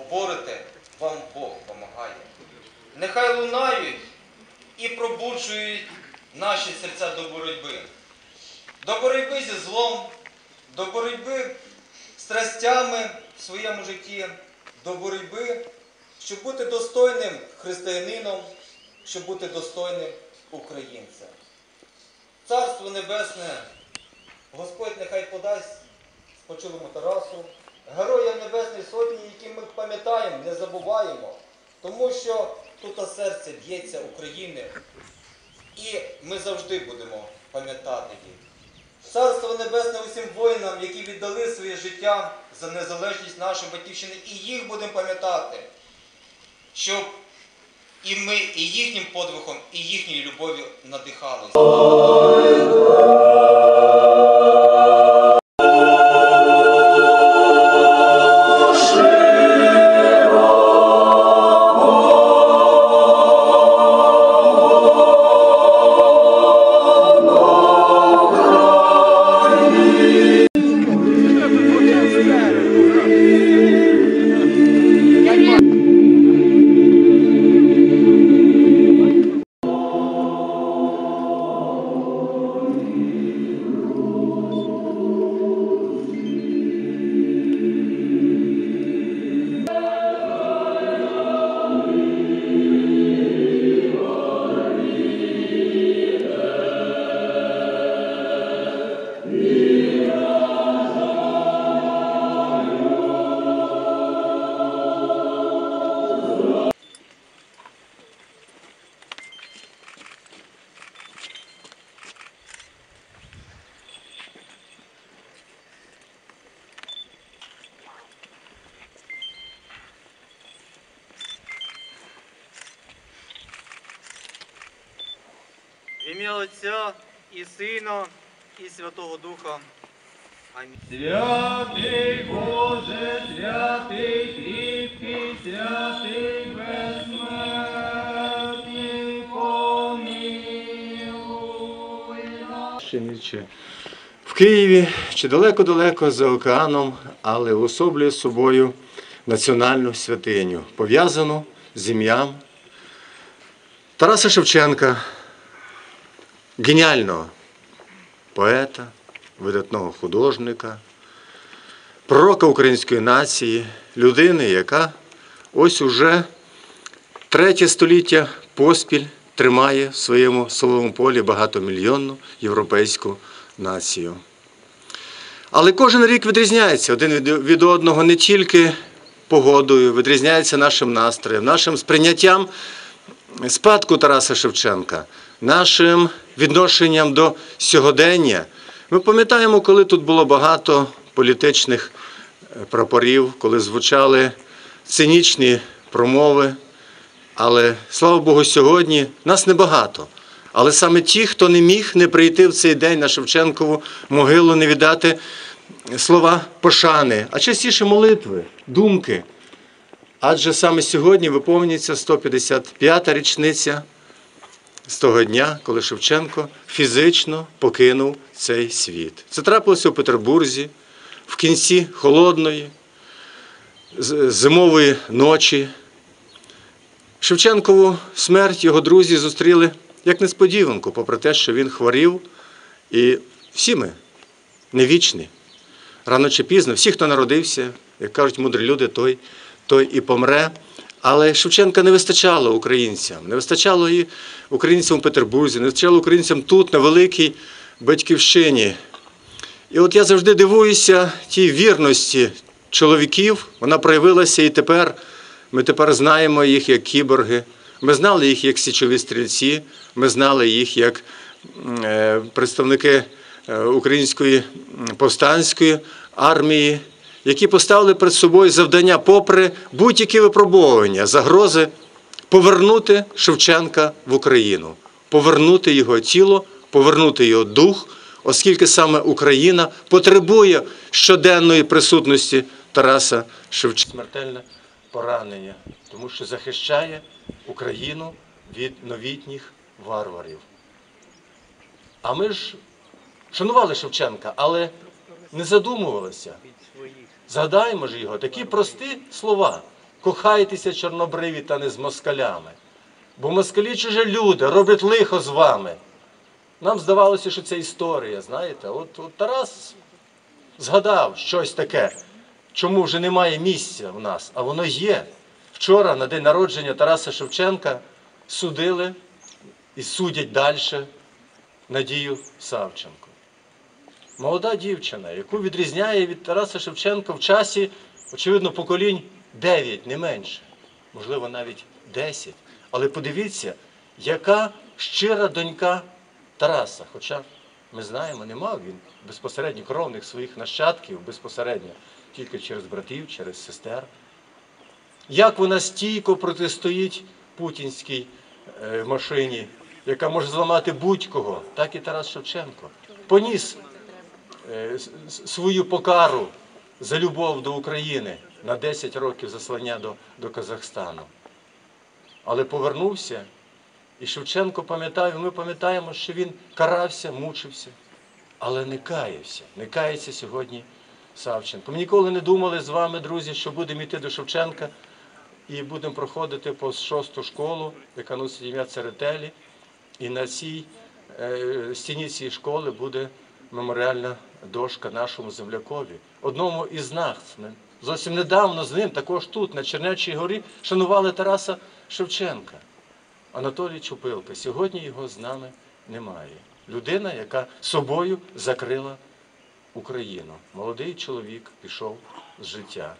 поборете, вам Бог помагає. Нехай лунають і пробуджують наші серця до боротьби. До боротьби зі злом, до боротьби з страстями в своєму житті, до боротьби, щоб бути достойним християнином, щоб бути достойним українцем. Царство Небесне, Господь нехай подасть спочилому Тарасу, героям Небесної Сотні, які ми пам'ятаємо, не забуваємо, тому що тут серце б'ється України, і ми завжди будемо пам'ятати їх. Царство Небесне усім воїнам, які віддали своє життя за незалежність нашої батьківщини, і їх будемо пам'ятати, щоб і ми і їхнім подвигом, і їхньою любов'ю надихалися. В ім'я Отця і Сина, і Святого Духа. Амінь. Святий Боже, святий кріпкий, святий безсмертний, помилуй нас. Ще в Києві, чи далеко-далеко за океаном, але уособлює собою національну святиню, пов'язану з ім'ям Тараса Шевченка, геніального поета, видатного художника, пророка української нації, людини, яка ось уже третє століття поспіль тримає в своєму силовому полі багатомільйонну європейську націю. Але кожен рік відрізняється один від- одного не тільки погодою, відрізняється нашим настроєм, нашим сприйняттям спадку Тараса Шевченка, нашим відношенням до сьогодення. Ми пам'ятаємо, коли тут було багато політичних е, прапорів, коли звучали цинічні промови. Але слава Богу, сьогодні нас небагато. Але саме ті, хто не міг не прийти в цей день на Шевченкову могилу, не віддати слова пошани, а частіше молитви, думки. Адже саме сьогодні виповнюється 155-та річниця з того дня, коли Шевченко фізично покинув цей світ. Це трапилося у Петербурзі в кінці холодної зимової ночі. Шевченкову смерть його друзі зустріли як несподіванку, попри те, що він хворів. І всі ми не вічні. Рано чи пізно, всі, хто народився, як кажуть мудрі люди, той, той і помре. Але Шевченка не вистачало українцям, не вистачало і українцям у Петербурзі, не вистачало українцям тут, на великій батьківщині. І от я завжди дивуюся тій вірності чоловіків. Вона проявилася і тепер. Ми тепер знаємо їх як кіборги. Ми знали їх як січові стрільці, ми знали їх як е, представники е, української повстанської армії, які поставили перед собою завдання, попри будь-які випробовування, загрози, повернути Шевченка в Україну, повернути його тіло, повернути його дух, оскільки саме Україна потребує щоденної присутності Тараса Шевченка. Смертельне поранення, тому що захищає Україну від новітніх варварів. А ми ж шанували Шевченка, але не задумувалися. Згадаємо ж його такі прості слова. Кохайтеся, чорнобриві, та не з москалями. Бо москалі чужі люди роблять лихо з вами. Нам здавалося, що це історія, знаєте. От, от Тарас згадав щось таке, чому вже немає місця в нас, а воно є. Вчора, на день народження Тараса Шевченка, судили і судять далі Надію Савченко. Молода дівчина, яку відрізняє від Тараса Шевченка в часі, очевидно, поколінь 9, не менше, можливо, навіть 10. Але подивіться, яка щира донька Тараса. Хоча ми знаємо, не мав він безпосередньо кровних своїх нащадків, безпосередньо тільки через братів, через сестер. Як вона стійко протистоїть путінській е, машині, яка може зламати будь-кого, так і Тарас Шевченко. Поніс свою покару за любов до України на 10 років заслання до, до Казахстану. Але повернувся, і Шевченко пам'ятає, ми пам'ятаємо, що він карався, мучився, але не каявся. Не кається сьогодні Савченко. Ми ніколи не думали з вами, друзі, що будемо йти до Шевченка і будемо проходити по шосту школу, яка носить ім'я Церетелі. І на цій е, стіні цієї школи буде меморіальна дошка нашому землякові. Одному із нас. Зовсім недавно з ним, також тут, на Чернечій горі, шанували Тараса Шевченка. Анатолій Чупилка. Сьогодні його з нами немає. Людина, яка собою закрила Україну. Молодий чоловік пішов з життя.